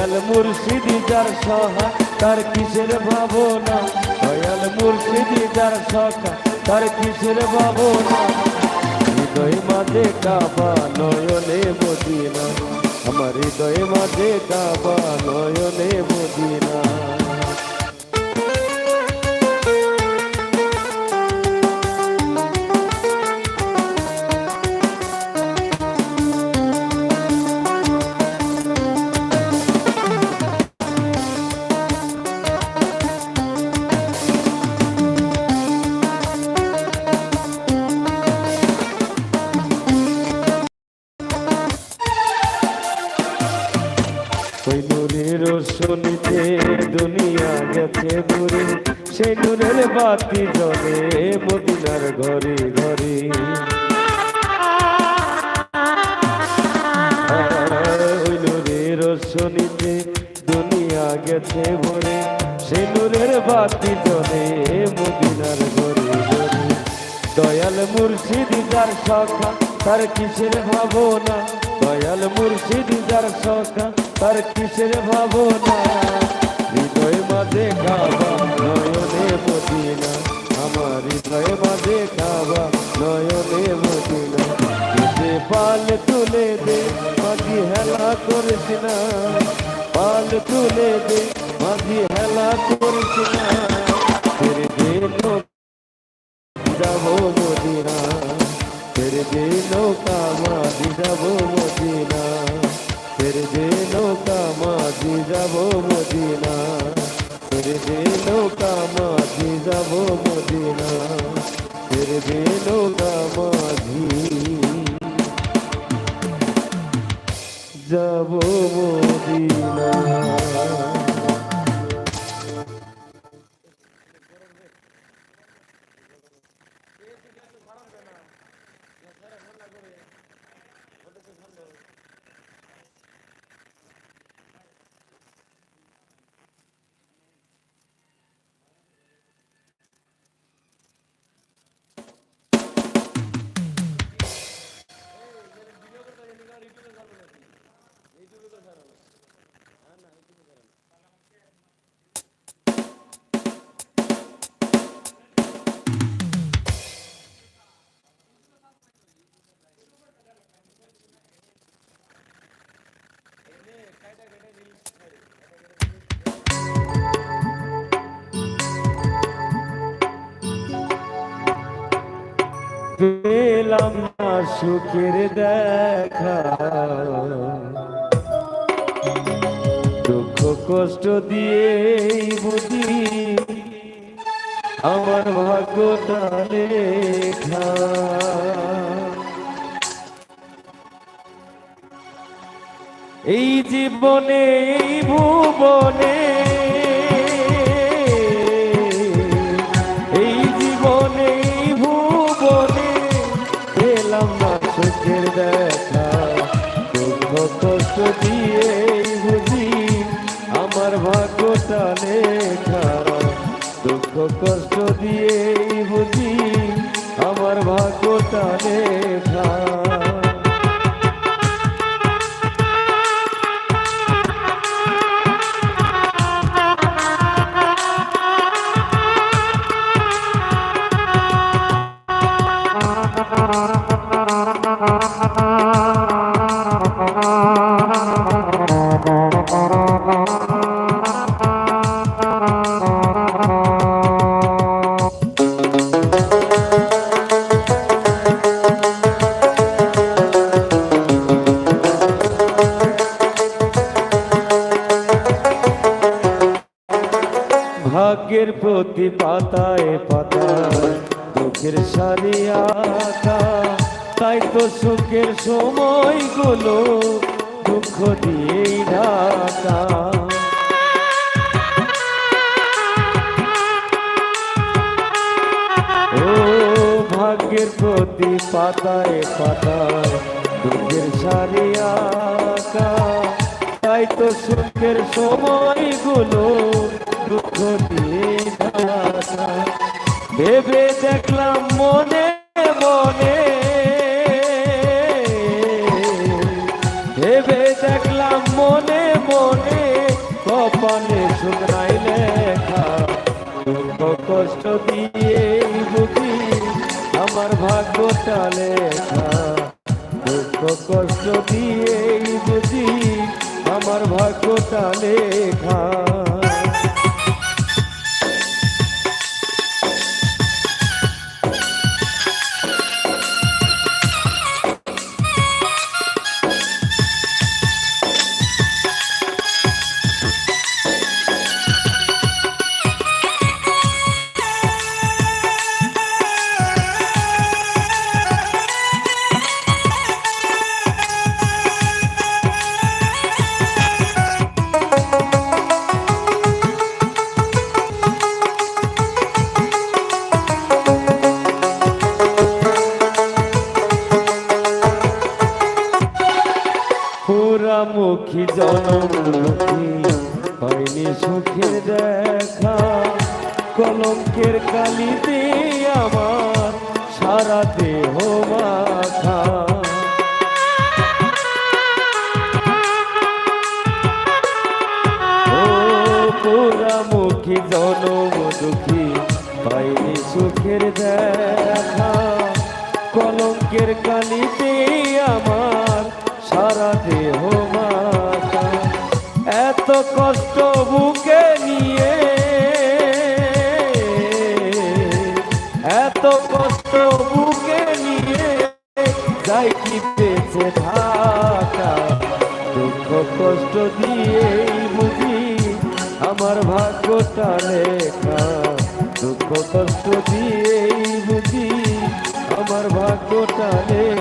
দয়াল মুর্শিদি যার সহা, তার কিসের ভাবনা? দয়াল মুর্শিদি যার সখা তার কিসের ভাবনা? হৃদয় মাঝে কাবা, নয়নে মদিনা। আমার হৃদয় মাঝে কাবা, নয়নে মদিনা। দুনিয়া গেছে ঘুরে সেই নূরের বাতি জ্বলে, মদিনার ঘরে ঘরে। ওই নূরের রোশনীতে দুনিয়া গেছে ভরে সেই নূরের বাতি জ্বলে, মদিনার ঘরে ঘরে। দয়াল মুর্শিদি যার সখা, তার কিসের ভাবনা? দয়াল মুর্শিদি যার সখা, তার কিসের ভাবনা? হৃদয় মাঝে খাবা নয়নে মদিনা। আমার হৃদয় মাঝে খাবা নয়নে মদিনা। যে পাল তুলে দে, মাঝি হেলা করিস না। পাল তুলে না। ফের গামাধি যাব মদিনা পেলাম না সুখের দেখা। দুঃখ কষ্ট দিয়ে বুঝি আমার ভাগ্যটা লেখা এই জীবনে, এই ভুবনে কষ্ট দিয়ে বুঝি আমার ভাগ্যটা লেখা ভাগ্যের আঁকা তাই তো সুখের সময়গুলো দুঃখ দিয়েই ঢাকা ও ভাগ্যের প্রতি পাতায় পাতায় দুঃখের সারি আঁকা। তাই তো সুখের সময়গুলো দুঃখ দিয়ে ঢাকা ভেবে দেখলাম মনে মনে ভেবে দেখলাম মনে মনে কপালে শুকনাই লেখা। দুঃখ কষ্ট দিয়ে বুঝি আমার ভাগ্যটা লেখা। দুঃখ কষ্ট দিয়ে বুঝি আমার ভাগ্যটা লেখা। হয়নি সুখের দেখা কালিতে আমার সারা দেহ মাথা সুখের দেখা কলঙ্কের কালিতে ভাগ্যটা লেখা। দুঃখ কষ্ট দিয়েই বুঝি আমার ভাগ্যটা লেখা।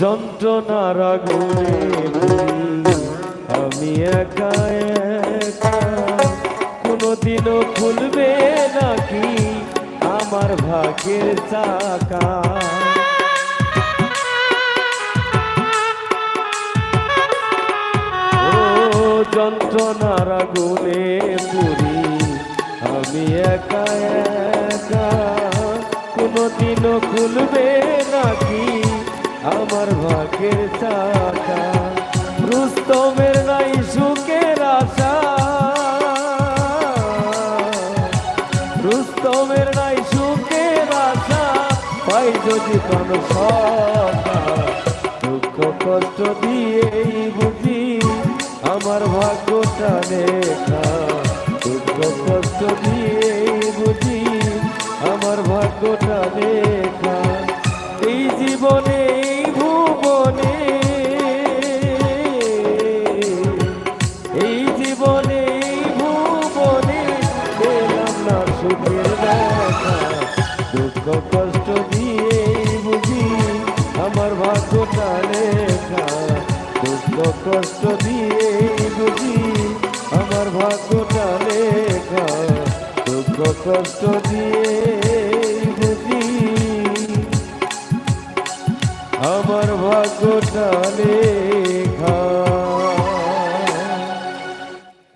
যন্ত্রণার আগুনে আমি একা একা। কোনোদিনও খুলবে নাকি আমার ভাগ্যের চাকা? যন্ত্রণার আগুনে পুরি আমি একা একা। কোনোদিনও খুলবে নাকি আমার ভাগ্যের চাকা, রুস্তমের নাই সুখের আশা। রুস্তমের নাই সুখের আশা, পাই যদি কোন দুঃখ কষ্ট দিয়েই বুঝি আমার ভাগ্যটা লেখা দুঃখ কষ্ট দিয়েই বুঝি আমার ভাগ্যটা লেখা এই জীবনে সুখের দেখা দুঃখ কষ্ট দিয়েই বুঝি আমার ভাগ্যটা লেখা। দুঃখ কষ্ট দিয়েই বুঝি আমার ভাগ্যটা লেখা। দুঃখ কষ্ট দিয়েই বুঝি আমার ভাগ্যটা লেখা।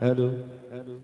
Hello hello